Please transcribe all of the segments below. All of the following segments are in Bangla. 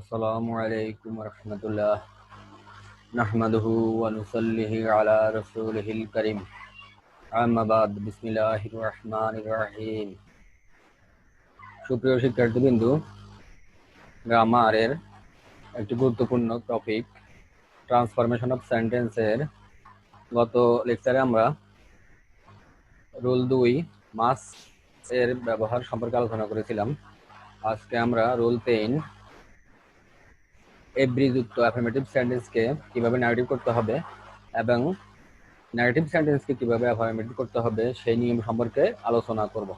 আসসালামু আলাইকুম রহমতুল্লাহ। নাহমাদুহু ওয়া নুসাল্লিহি আলা রাসূলিহিল সুপ্রিয় গ্রামারের একটি গুরুত্বপূর্ণ টপিক, ট্রান্সফরমেশন অফ সেন্টেন্সের। গত লেকচারে আমরা রুল দুই, মাস এর ব্যবহার সম্পর্কে আলোচনা করেছিলাম। আজকে আমরা রুল তিন এভরিযুক্ত অ্যাফার্মেটিভ সেন্টেন্সকে কীভাবে নেগেটিভ করতে হবে এবং নেগেটিভ সেন্টেন্সকে কীভাবে অ্যাফার্মেটিভ করতে হবে সেই নিয়ম সম্পর্কে আলোচনা করব।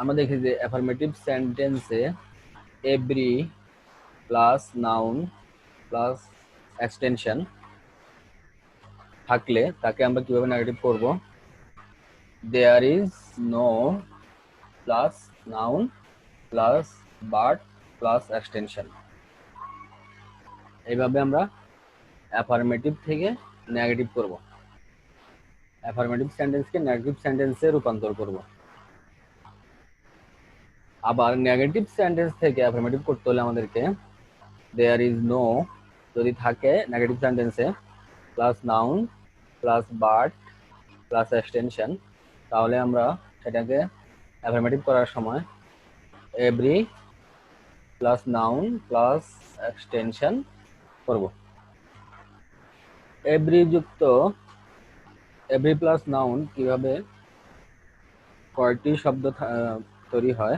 আমরা দেখি যে অ্যাফার্মেটিভ সেন্টেন্সে every plus noun plus extension থাকলে তাকে আমরা কীভাবে নেগেটিভ করব? There is no plus noun plus bird plus extension এইভাবে আমরা অ্যাফার্মেটিভ থেকে নেগেটিভ করব। অ্যাফার্মেটিভ সেন্টেন্সকে নেগেটিভ সেন্টেন্সে রূপান্তর করব। আবার নেগেটিভ সেন্টেন্স থেকে অ্যাফার্মেটিভ করতে হলে আমাদেরকে দেয়ার ইজ নো যদি থাকে নেগেটিভ সেন্টেন্সে প্লাস নাউন প্লাস বার্ড প্লাস এক্সটেনশন তাহলে আমরা সেটাকে অ্যাফার্মেটিভ করার সময় every plus noun plus extension করব। এভরি যুক্ত এভরি প্লাস নাউন কীভাবে কয়েকটি শব্দ তৈরি হয়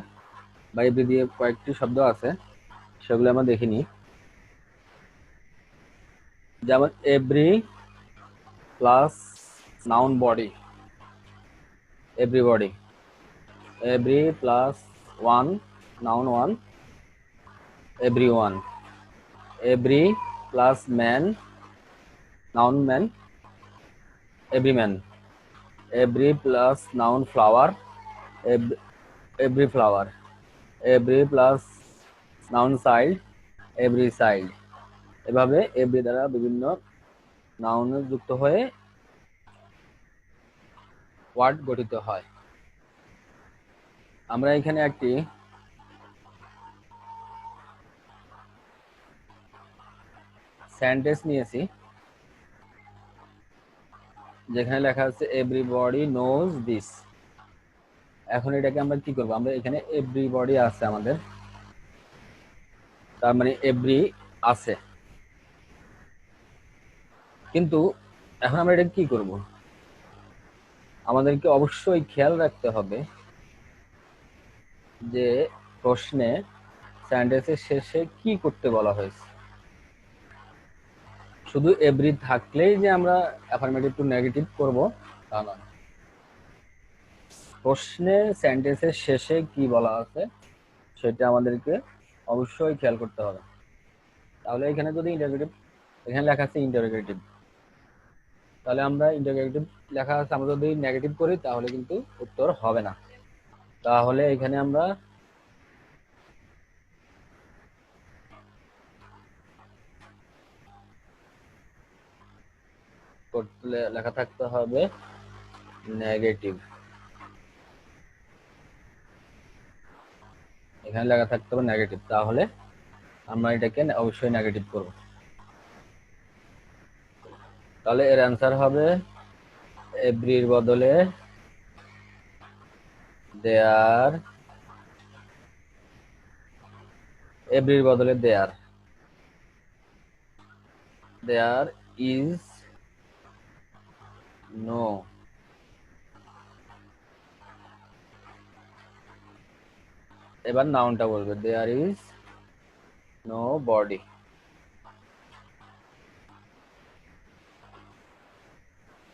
বা এভরি দিয়ে কয়েকটি শব্দ আছে, সেগুলো আমরা দেখিনি। যেমন every plus noun body everybody every plus one noun one every one every plus man noun man every man every plus noun flower every flower every plus noun side every side এভাবে এভরি দ্বারা বিভিন্ন নাউন যুক্ত হয়ে ওয়ার্ড গঠিত হয়। আমরা এখানে একটি সেন্টেন্স নিয়েছি, যেখানে লেখা আছে এভরিবডি নোজ দিস এখন এটাকে আমরা কি করব? আমরা এখানে এভরিবডি আছে আমাদের। তার মানে এভরি আছে। কিন্তু এখন আমরা এটা কি করব? আমাদেরকে অবশ্যই খেয়াল রাখতে হবে যে প্রশ্নে সেন্টেন্সের শেষে কি করতে বলা হয়েছে। শুধু এভরি থাকলেই যে আমরা অ্যাফার্মেটিভ টু নেগেটিভ করব, তা নয়। প্রশ্নে সেন্টেন্সের শেষে কি বলা আছে, সেটা আমাদেরকে অবশ্যই খেয়াল করতে হবে। তাহলে এখানে যদি ইন্টারগেটিভ এখানে লেখা আছে ইন্টারগেটিভ তাহলে আমরা ইন্টারগেটিভ লেখা আছে, আমরা যদি নেগেটিভ করি, তাহলে কিন্তু উত্তর হবে না। তাহলে এখানে আমরা করতে, লেখা থাকতে হবে নেগেটিভ এখানে লেখা থাকতে হবে নেগেটিভ তাহলে আমরা এটাকে অবশ্যই নেগেটিভ করব। তাহলে এর অ্যান্সার হবে এভরির বদলে দেয়ার এভরির বদলে দেয়ার। দেয়ার ইজ নো এবার নাউনটা বলবে। দেয়ার ইজ নো বডি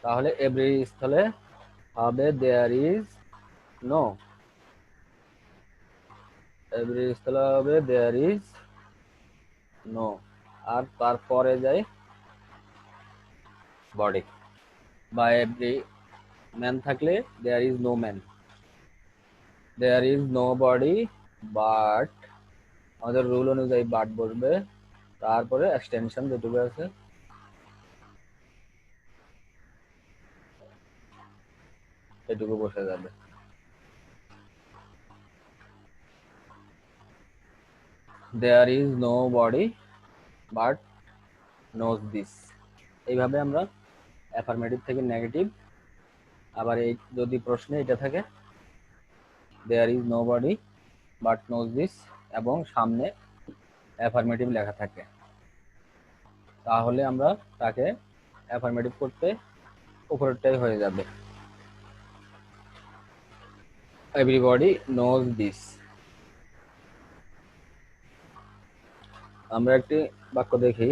তাহলে এভরি স্থলে হবে দেয়ার ইজ নো এভরি স্থলে হবে দেয়ার ইজ নো আর তারপরে যাই বডি বা এভরি ম্যান থাকলে there is no man there is no body but আমাদের রুল অনুযায়ী বাট বসবে। তারপরে এক্সটেনশন যেটুকু আছে। এটুকু বসে যাবে। There is no body but knows this এইভাবে আমরা অ্যাফার্মেটিভ থেকে নেগেটিভ আবার এই যদি প্রশ্নে এটা থাকে there is no body but knows this এবং সামনে অ্যাফার্মেটিভ লেখা থাকে। তাহলে আমরা তাকে অ্যাফার্মেটিভ করতে উপরেরটাই হয়ে যাবে। এভরিবডি নোজ দিস আমরা একটি বাক্য দেখি।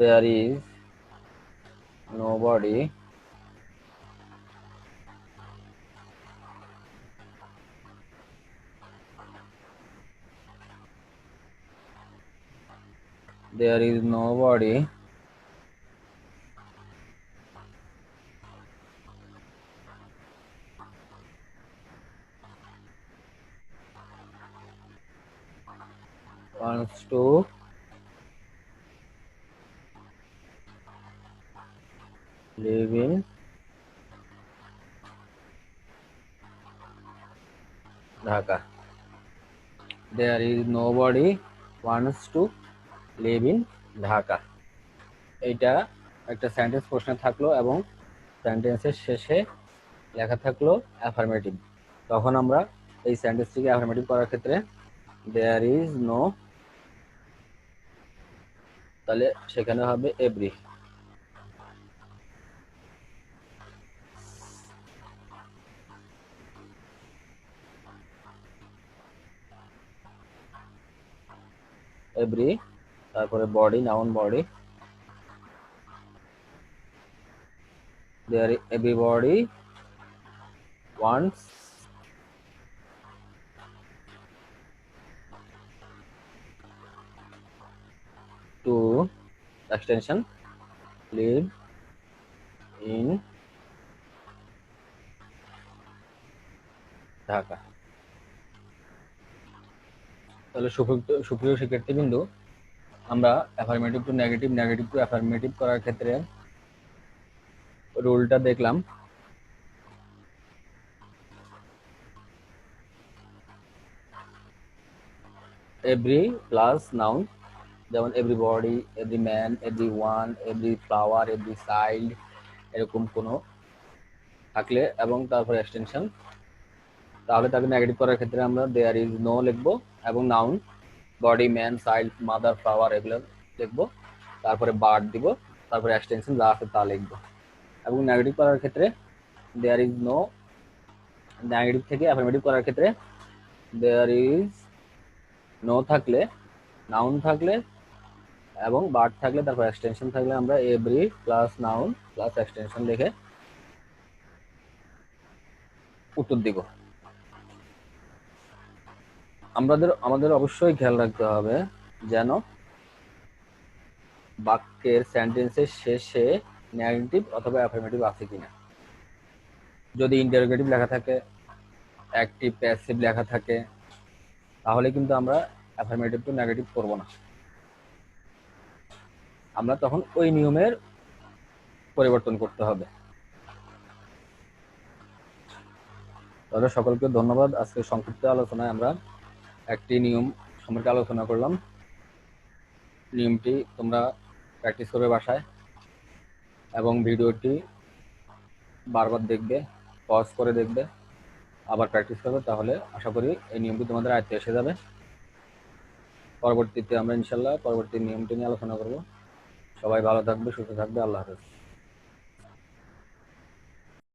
There is nobody there is nobody. Wants to live in. Dhaka. There is nobody. Wants to live in Dhaka. এইটা একটা সেন্টেন্স প্রশ্ন থাকল এবং সেন্টেন্সের শেষে লেখা থাকল অ্যাফার্মেটিভ তখন আমরা এই সেন্টেন্সটিকে অ্যাফার্মেটিভ করার ক্ষেত্রে দেয়ার ইজ নো তাহলে সেখানে হবে এভরি এভরি তারপরে body noun body there everybody wants to extension live in Dhaka তাহলে সুপ্রিয় শিক্ষার্থীবৃন্দ আমরা affirmative to negative negative to affirmative করার ক্ষেত্রে রুলটা দেখলাম। এভরি প্লাস নাউন যেমন everybody every man every one every flower every child এরকম কোনো থাকলে এবং তারপরে এক্সটেনশন তাহলে তাকে নেগেটিভ করার ক্ষেত্রে আমরা দেয়ার ইজ নো লিখব এবং noun body man child mother flower এগুলো লিখব তারপরে বার্ড দিব, তারপরে এক্সটেনশন যা আছে তা লিখব। এবং নেগেটিভ করার ক্ষেত্রে দেয়ার ইজ নো নেগেটিভ থেকে অ্যাফার্মেটিভ করার ক্ষেত্রে দেয়ার ইজ নো থাকলে নাউন থাকলে এবং বার্ড থাকলে, তারপর এক্সটেনশন থাকলে আমরা every plus noun plus extension লিখে উত্তর দিব। আমাদের আমাদের অবশ্যই খেয়াল রাখতে হবে যেন বাক্যের সেন্টেন্সের শেষে নেগেটিভ অথবা অ্যাফার্মেটিভ আছে কিনা। যদি ইন্টারোগেটিভ লেখা থাকে অ্যাক্টিভ প্যাসিভ লেখা থাকে, তাহলে কিন্তু আমরা অ্যাফার্মেটিভ টু নেগেটিভ করব না। আমরা তখন ওই নিয়মের পরিবর্তন করতে হবে। তাহলে সকলকে ধন্যবাদ। আজকে সংক্ষিপ্ত আলোচনায় আমরা একটি নিয়ম সম্পর্কে আলোচনা করলাম। নিয়মটি তোমরা প্র্যাকটিস করবে বাসায় এবং ভিডিওটি বারবার দেখবে পজ করে দেখবে, আবার প্র্যাকটিস করবে, তাহলে আশা করি এই নিয়মটি তোমাদের আয়ত্তে এসে যাবে। পরবর্তীতে আমরা ইনশাল্লাহ পরবর্তী নিয়মটি নিয়ে আলোচনা করব। সবাই ভালো থাকবে, সুস্থ থাকবে, আল্লাহ হাফেজ।